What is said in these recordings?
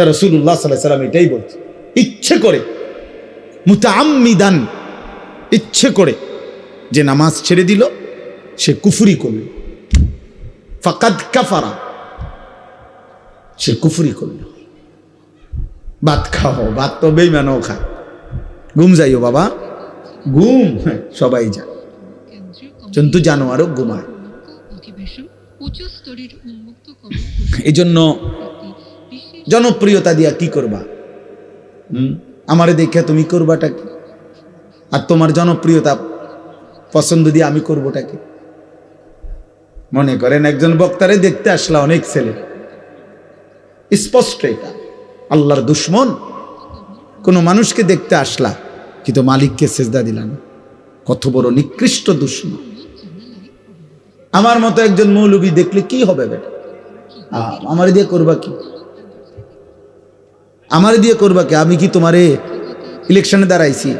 তা রসুল্লাহ সাল্লাহ সাল্লাম এটাই বলছে। ইচ্ছে করে মুতাআম্মিদান ইচ্ছে করে যে নামাজ ছেড়ে দিল সে কুফুরি করল। ফাকাদ কাফারা সে কুফুরি করল। ভাত খাও ভাত তো বেইমানও খায়। ঘুম যাইও বাবা ঘুম হ্যাঁ, সবাই যায়। জন্তু জানোয়ারও ঘুমায়। অধিবেশন জনপ্রিয়তা দিয়া কি করবা? আমারে দেখে তুমি করবাটা কি? আর তোমার জনপ্রিয়তা পছন্দ দিয়ে আমি করবোটা কি? মনে করেন একজন বক্তারে দেখতে আসলা অনেক ছেলে। স্পষ্ট এটা। আল্লাহর দুশ্মন। কোনো মানুষকে দেখতে আসলা, কিন্তু মালিককে সেজদা দিলা না। কত বড় নিকৃষ্ট দুশ্মন। আমার মতো একজন মৌলবী দেখলে কি হবে বেটা? আমার দিয়ে করবা কি? আমার দিয়ে করবা কি? আমি কি তোমারে ইলেকশনে দাঁড়াইছি?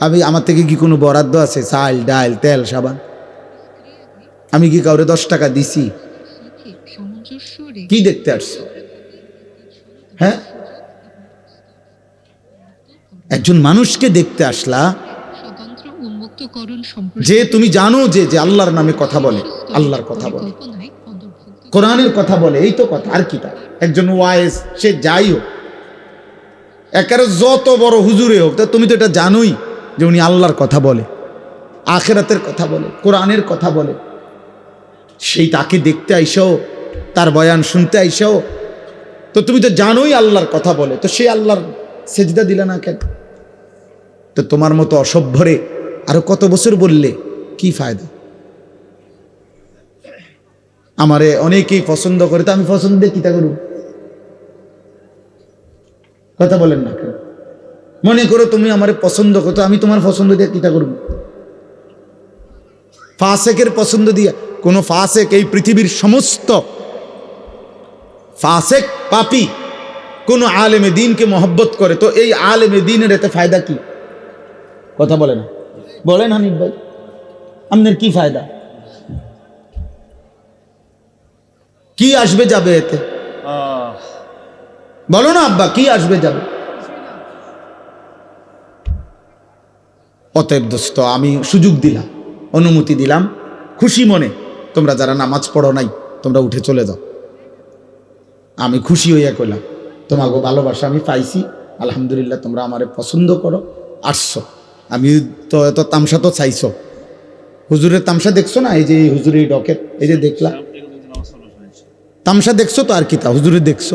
আমি, আমার থেকে কি কোনো বরাদ্দ আছে? চাল, ডাল, তেল, সাবান? আমি কি কাউরে দশ টাকা দিছি? কি দেখতে আসছো? হ্যাঁ? একজন মানুষকে দেখতে আসলা যে তুমি জানো যে যে আল্লাহর নামে কথা বলে, আল্লাহর কথা বলে। কোরআনের কথা বলে, এই তো কথা, আর কি একজন ওয়াইস, সে যাই হোক একেবারে যত বড় হুজুরে হোক, তা তুমি তো এটা জানোই যে উনি আল্লাহর কথা বলে, আখেরাতের কথা বলে, কোরআনের কথা বলে। সেই তাকে দেখতে আইসাও, তার বয়ান শুনতে আইসাও। তো তুমি তো জানোই আল্লাহর কথা বলে, তো সেই আল্লাহর সেজদা দিলে না কেন? তো তোমার মতো অসভ্যরে আরও কত বছর বললে কি ফায়দা? আমারে অনেকেই পছন্দ করে, তো আমি পছন্দ দিয়ে কিতা করব কথা বলেন না মনে করো তুমি আমারে পছন্দ করতো আমি তোমার পছন্দ দিয়ে কিতা করব? ফাসেকের পছন্দ দিয়ে, কোন ফাসেক এই পৃথিবীর সমস্ত ফাসেক পাপি, কোন আলেমে দিনকে মহব্বত করে, তো এই আলেমে দিনের এতে ফায়দা কি? কথা বলে না। বলেন হানিফ ভাই আপনার কি ফায়দা? কি আসবে যাবে এতে? বলো না, আব্বা, কি আসবে যাবে? অতএব দোস্ত, আমি সুযোগ দিলাম, অনুমতি দিলাম। খুশি মনে, তোমরা যারা নামাজ পড়ো নাই, তোমরা উঠে চলে যাও। আমি খুশি হইয়া কইলাম তোমাকে ভালোবাসা আমি পাইছি, আলহামদুলিল্লাহ তোমরা আমারে পছন্দ করো, আসছো। আমি তো এত তামসা তো চাইছো। হুজুরের তামসা দেখছ না? এই যে হুজুরের ডকের এই যে দেখলা। তামসা দেখছ তো আর কি তা? হুজুরে দেখছ।